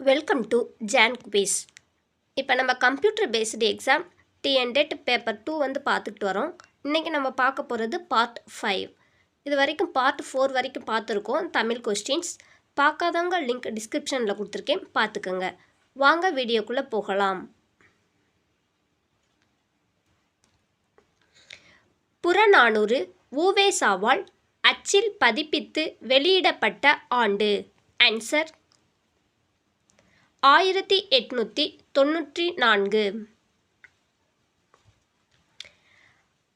Welcome to John குபீஸ் இப்போ நம்ம computer based exam TN TET paper two வந்து பார்த்துக்கிட்டு வரோம். இன்றைக்கி நம்ம பார்க்க போகிறது பார்ட் ஃபைவ் இது வரைக்கும் பார்ட் ஃபோர் வரைக்கும் பார்த்துருக்கோம். தமிழ் கொஸ்டின்ஸ் பார்க்காதவங்க லிங்க் டிஸ்கிரிப்ஷனில் கொடுத்துருக்கேன். பார்த்துக்கோங்க. வாங்க வீடியோக்குள்ளே போகலாம். புறநானூறு ஊவேசாவால் அச்சில் பதிப்பித்து வெளியிடப்பட்ட ஆண்டு. ஆன்சர் ஆயிரத்தி எட்நூற்றி தொண்ணூற்றி நான்கு.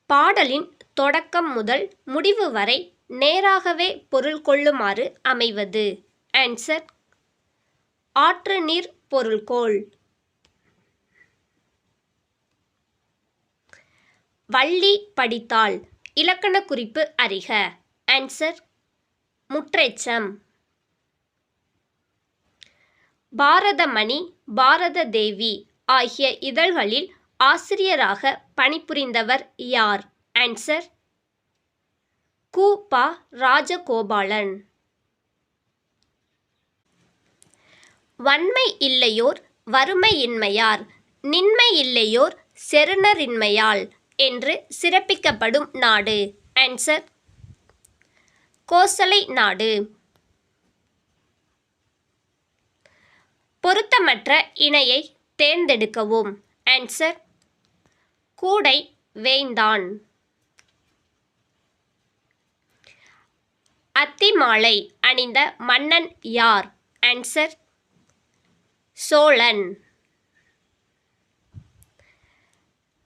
பாடலின் தொடக்கம் முதல் முடிவு வரை நேராகவே பொருள் கொள்ளுமாறு அமைவது. ஆன்சர் ஆற்று நீர் பொருள்கோள். வள்ளி படித்தாள் இலக்கண குறிப்பு அறிக. ஆன்சர் முற்றெச்சம். பாரதமணி பாரத தேவி ஆகிய இதழ்களில் ஆசிரியராக பணிபுரிந்தவர் யார்? ஆன்சர் கு. ராஜகோபாலன். வன்மை இல்லையோர் வறுமையின்மையார் நின்மை இல்லையோர் செருணரின்மையால் என்று சிறப்பிக்கப்படும் நாடு. ஆன்சர் கோசலை நாடு. பொருத்தமற்ற இணையை தேர்ந்தெடுக்கவும். ஆன்சர் கூடை வேய்ந்தான். அத்திமாலை அணிந்த மன்னன் யார்? ஆன்சர் சோழன்.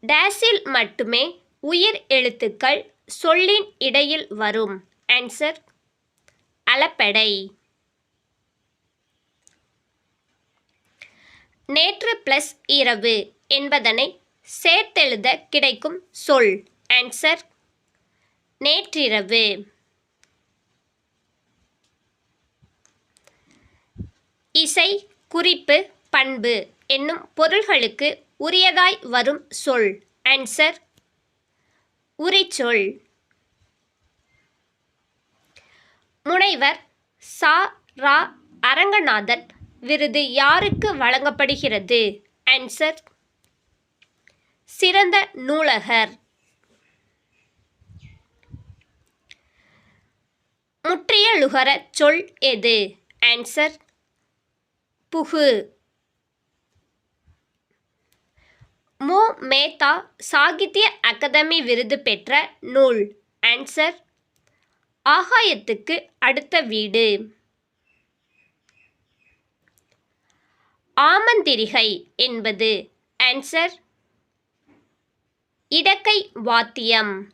டேஸில் மட்டுமே உயிர் எழுத்துக்கள் சொல்லின் இடையில் வரும். ஆன்சர் அலப்படை. நேற்று பிளஸ் இரவு என்பதனை சேர்த்தெழுத கிடைக்கும் சொல். ஆன்சர் நேற்றிரவு. இசை குறிப்பு பண்பு என்னும் பொருள்களுக்கு உரியதாய் வரும் சொல். ஆன்சர் உரிச்சொல். முனைவர் சா. ரா. அரங்கநாதன் விருது யாருக்கு வழங்கப்படுகிறது? ஆன்சர் சிறந்த நூலகர். முற்றியலுகர சொல் எது? ஆன்சர் புகு. மு. மேத்தா சாகித்ய அகாதமி விருது பெற்ற நூல். ஆன்சர் ஆகாயத்துக்கு அடுத்த வீடு. ஆமந்திரிகை என்பது ஆன்சர் இடக்கை வாத்தியம்.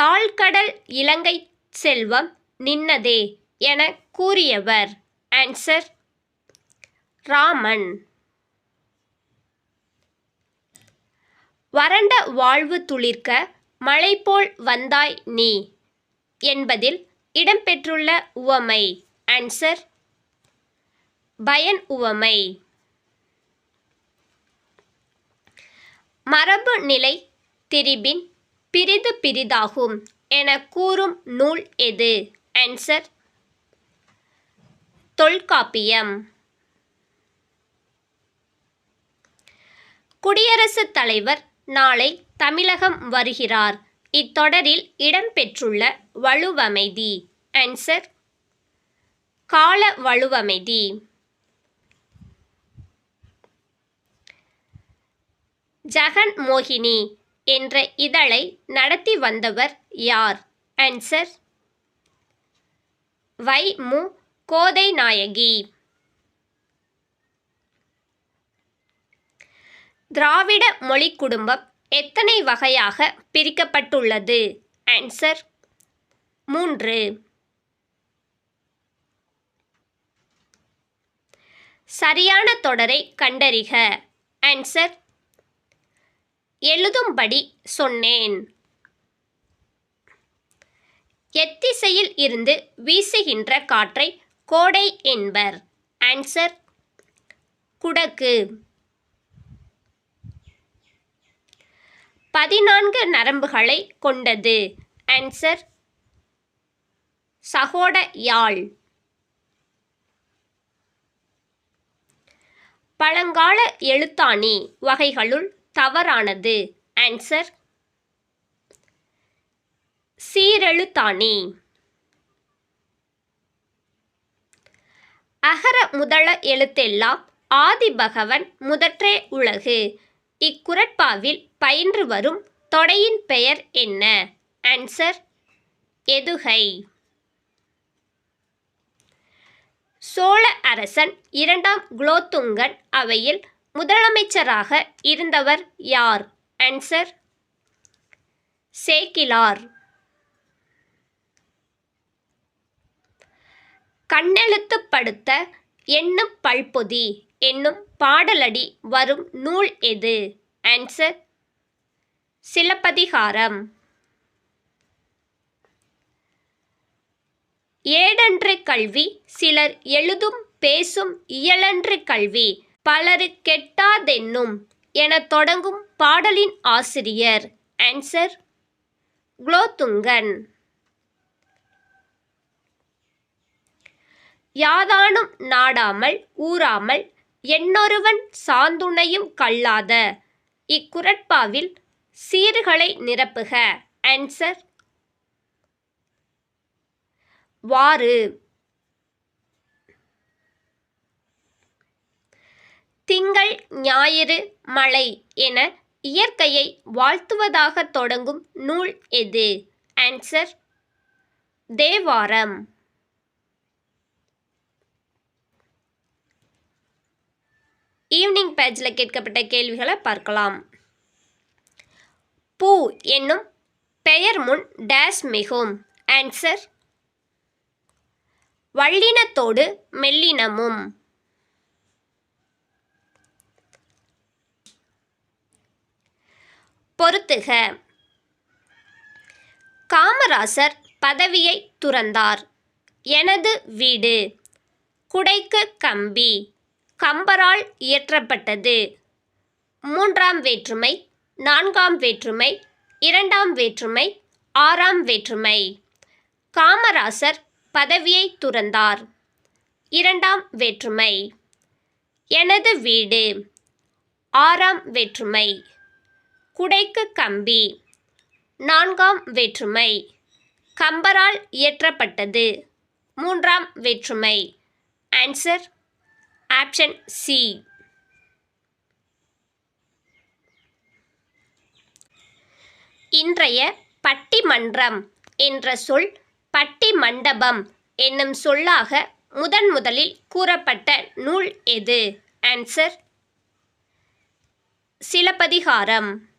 தாழ்கடல் இலங்கை செல்வம் நின்னதே என கூறியவர். ஆன்சர் ராமன். வறண்ட வாழ்வு துளிர்க்க மழை போல் வந்தாய் நீ என்பதில் இடம்பெற்றுள்ள உவமை. ஆன்சர் பயன் உவமை. மரபு நிலை திரிபின் பிரிது பிரிதாகும் என கூறும் நூல் எது? ஆன்சர் தொல்காப்பியம். குடியரசுத் தலைவர் நாளை தமிழகம் வருகிறார். இத்தொடரில் இடம்பெற்றுள்ள வலுவமைதி. ஆன்சர் கால வலுவமைதி ஜகன் மோகினி என்ற இதழை நடத்தி வந்தவர் யார்? ஆன்சர் வை மு. கோதை நாயகி திராவிட மொழி குடும்பம் எத்தனை வகையாக பிரிக்கப்பட்டுள்ளது? ஆன்சர் மூன்று. சரியான தொடரை கண்டறிக. ஆன்சர் எழுதும்படி சொன்னேன். எத்திசையில் இருந்து வீசுகின்ற காற்றை கோடை என்பர். ஆன்சர் குடக்கு. பதினான்கு நரம்புகளை கொண்டது. ஆன்சர் சகோட யாழ். பழங்கால எழுத்தாணி வகைகளுள் தவறானது. ஆன்சர் சீரெழுத்தாணி. அகர முதல எழுத்தெல்லாம் ஆதிபகவன் முதற்றே உலகு. இக்குரட்பாவில் பயின்று வரும் தொடையின் பெயர் என்ன? ஆன்சர் எதுகை. சோழ அரசன் இரண்டாம் குலோத்துங்கன் அவையில் முதலமைச்சராக இருந்தவர் யார்? ஆன்சர் சேக்கிலார். கண்ணெழுத்துப்படுத்த என்னும் பல்பொதி என்னும் பாடலடி வரும் நூல் எது? ஆன்சர் சிலப்பதிகாரம். கல்வி சிலர் எழுதும் பேசும் இயலன்று கல்வி பலரு கெட்டாதென்னும் என தொடங்கும் பாடலின் ஆசிரியர். ஆன்சர் குலோத்துங்கன். யாதானும் நாடாமல் ஊறாமல் என்னொருவன் சாந்துணையும் கல்லாத இக்குரட்பாவில் சீர்களை நிரப்புக. ஆன்சர் வாறு. திங்கள் ஞாயிறு மழை என இயற்கையை வாழ்த்துவதாக தொடங்கும் நூல் எது? ஆன்சர் தேவாரம். ஈவினிங் பேஜில் கேட்கப்பட்ட கேள்விகளை பார்க்கலாம். பூ என்னும் பெயர் முன் டேஸ் மிகும். ஆன்சர் வள்ளினத்தோடு மெல்லினமும். பொறுத்துக. காமராசர் பதவியை துறந்தார். எனது வீடு. குடைக்கு கம்பி. கம்பரால் இயற்றப்பட்டது. மூன்றாம் வேற்றுமை நான்காம் வேற்றுமை இரண்டாம் வேற்றுமை ஆறாம் வேற்றுமை. காமராசர் பதவியை துறந்தார். இரண்டாம் வேற்றுமை எனது வீடு. ஆறாம் வேற்றுமை குடைக்கு கம்பி. நான்காம் வேற்றுமை. கம்பரால் இயற்றப்பட்டது. மூன்றாம் வேற்றுமை. ஆன்சர் ஆப்ஷன் சி இன்றைய பட்டிமன்றம் என்ற சொல் பட்டி மண்டபம் என்னும் சொல்லாக முதன் முதலில் கூறப்பட்ட நூல் எது? ஆன்சர் சிலப்பதிகாரம்.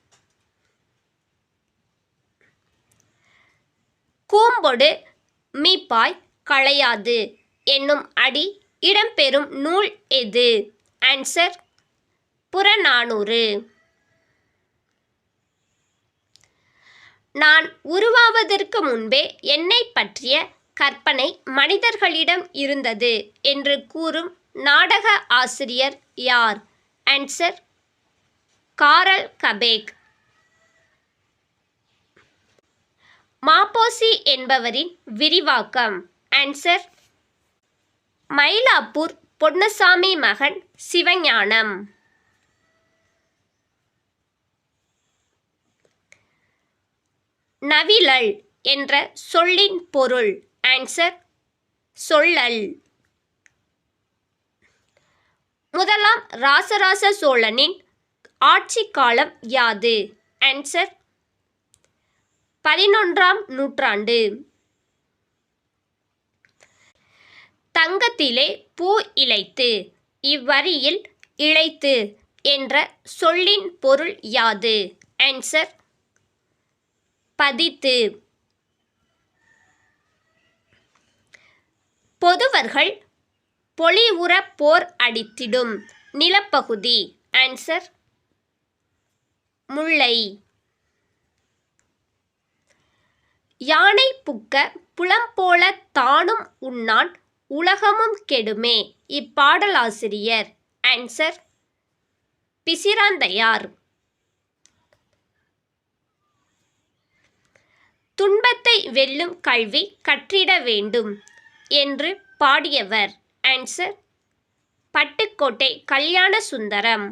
கூம்பொடு மீப்பாய் களையாது என்னும் அடி இடம்பெறும் நூல் எது? ஆன்சர் புறநானூறு. நான் உருவாவதற்கு முன்பே என்னை பற்றிய கற்பனை மனிதர்களிடம் இருந்தது என்று கூறும் நாடக ஆசிரியர் யார்? ஆன்சர் காரல் கபேக். மாப்போசி என்பவரின் விரிவாக்கம். ஆன்சர் மயிலாப்பூர் பொன்னசாமி மகன் சிவஞானம். நவிலல் என்ற சொல்லின் பொருள். ஆன்சர் சொல்லல். முதலாம் ராசராச சோழனின் ஆட்சி காலம் யாது? ஆன்சர் பதினொன்றாம் நூற்றாண்டு. தங்கத்திலே பூ இழைத்து இவ்வரியில் இழைத்து என்ற சொல்லின் பொருள் யாது? ஆன்சர் பதித்து. பொதுவர்கள் பொலிவுற போர் அடித்திடும் நிலப்பகுதி. ஆன்சர் முல்லை. யானை புக்க புலம் போல தானும் உண்ணான் உலகமும் கெடுமே. இப்பாடலாசிரியர். ஆன்சர் பிசிராந்தையார். துன்பத்தை வெல்லும் கல்வி கற்றிட வேண்டும் என்று பாடியவர். ஆன்சர் பட்டுக்கோட்டை கல்யாண சுந்தரம்.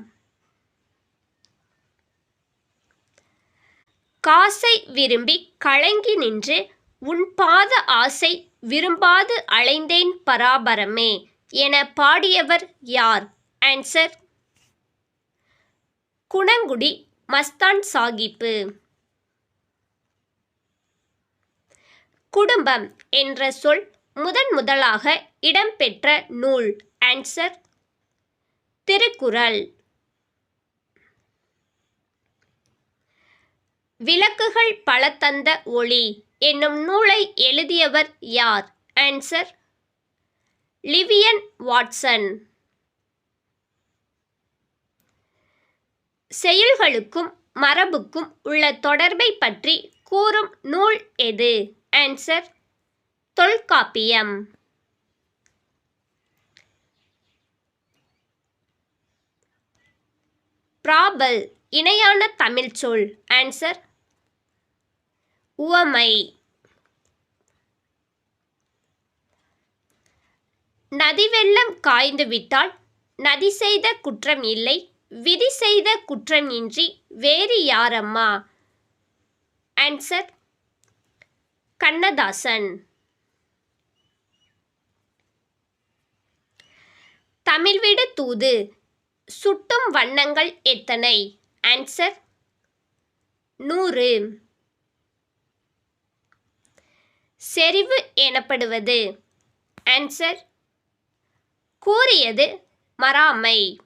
காசை விரும்பி கலங்கி நின்று உன் பாத ஆசை விரும்பாது அலைந்தேன் பராபரமே என பாடியவர் யார்? ஆன்சர் குணங்குடி மஸ்தான் சாகிப்பு. குடும்பம் என்ற சொல் முதன் முதலாக இடம்பெற்ற நூல். ஆன்சர் திருக்குறள். விளக்குகள் பல தந்த ஒளி என்னும் நூலை எழுதியவர் யார்? ஆன்சர் லிவியன் வாட்சன் செயல்களுக்கும் மரபுக்கும் உள்ள தொடர்பை பற்றி கூறும் நூல் எது? ஆன்சர் தொல்காப்பியம். பிராபல் இணையான தமிழ் சொல் ஆன்சர் உவமை. நதி வெள்ளம் நதி செய்த குற்றம் இல்லை விதி செய்த குற்றம் இன்றி வேறு யாரம்மா? ஆன்சர் கண்ணதாசன். தமிழ்விடு தூது சுட்டும் வண்ணங்கள் எத்தனை? ஆன்சர் நூறு. செறிவு எனப்படுவது. ஆன்சர் கூறியது மறாமை.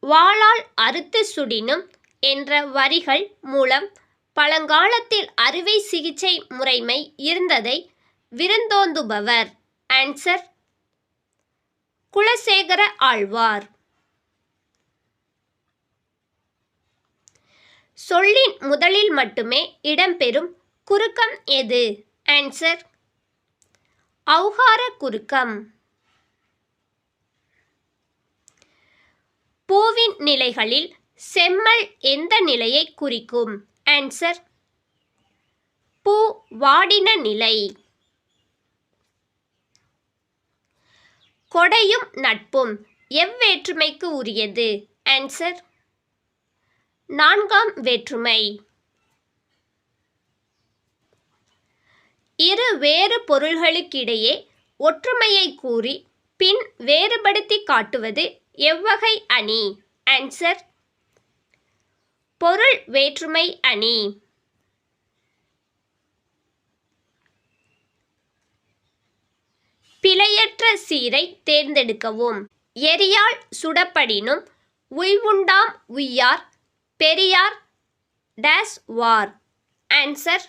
வாளால் அறுத்து சுடினும் என்ற வரிகள் மூலம் பழங்காலத்தில் அறுவை சிகிச்சை முறைமை இருந்ததை விருந்தோந்துபவர். ஆன்சர் குலசேகர ஆழ்வார். சொல்லின் முதலில் மட்டுமே இடம்பெறும் குறுக்கம் எது? ஆன்சர் அவுகார குறுக்கம். பூவின் நிலைகளில் செம்மல் எந்த நிலையை குறிக்கும்? ஆன்சர் பூ வாடின நிலை. கொடையும் நட்பும் எவ்வேற்றுமைக்கு உரியது? ஆன்சர் நான்காம் வேற்றுமை. இரு வேறு பொருள்களுக்கிடையே ஒற்றுமையை கூறி பின் வேறுபடுத்தி காட்டுவது எவ்வகை அணி? ஆன்சர் பொருள் வேற்றுமை அணி. பிழையற்ற சீரை தேர்ந்தெடுக்கவும். எரியால் சுடப்படினும் உய்வுண்டாம் உய்யார் பெரியார் டேஸ் வார். ஆன்சர்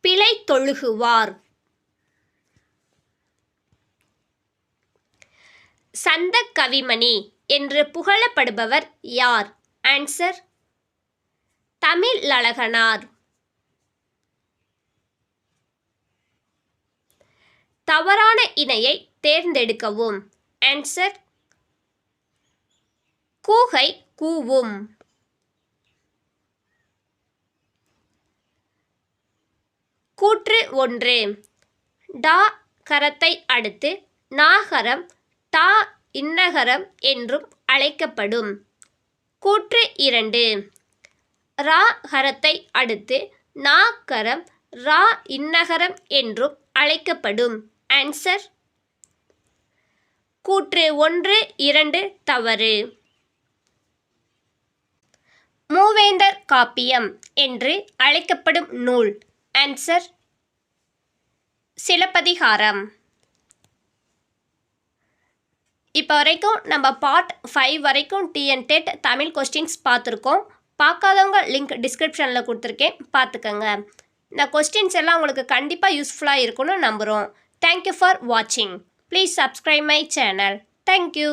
பிழை தொழுகுவார். சந்த கவிமணி என்று புகழப்படுபவர் யார்? ஆன்சர் தமிழழகனார் தவறான இணையை தேர்ந்தெடுக்கவும். ஆன்சர் கூகை கூவும். கூற்று ஒன்று. டா கரத்தை அடுத்து நாகரம் டா இன்னகரம் என்றும் அழைக்கப்படும். கூற்று இரண்டு. ரா கரத்தை அடுத்து நாக்கரம் ரா இன்னகரம் என்றும் அழைக்கப்படும். ஆன்சர் கூற்று ஒன்று இரண்டு தவறு. மூவேந்தர் காப்பியம் என்று அழைக்கப்படும் நூல். ஆன்சர் சிலப்பதிகாரம். இப்போ வரைக்கும் நம்ம பார்ட் ஃபைவ் வரைக்கும் டிஎன் டெட் தமிழ் கொஸ்டின்ஸ் பார்த்துருக்கோம். பார்க்காதவங்க லிங்க் டிஸ்கிரிப்ஷனில் கொடுத்துருக்கேன். பார்த்துக்கோங்க. இந்த கொஸ்டின்ஸ் எல்லாம் உங்களுக்கு கண்டிப்பாக யூஸ்ஃபுல்லாக இருக்கும்னு நம்புகிறோம் தேங்க்யூ ஃபார் வாட்சிங் please subscribe my channel thank you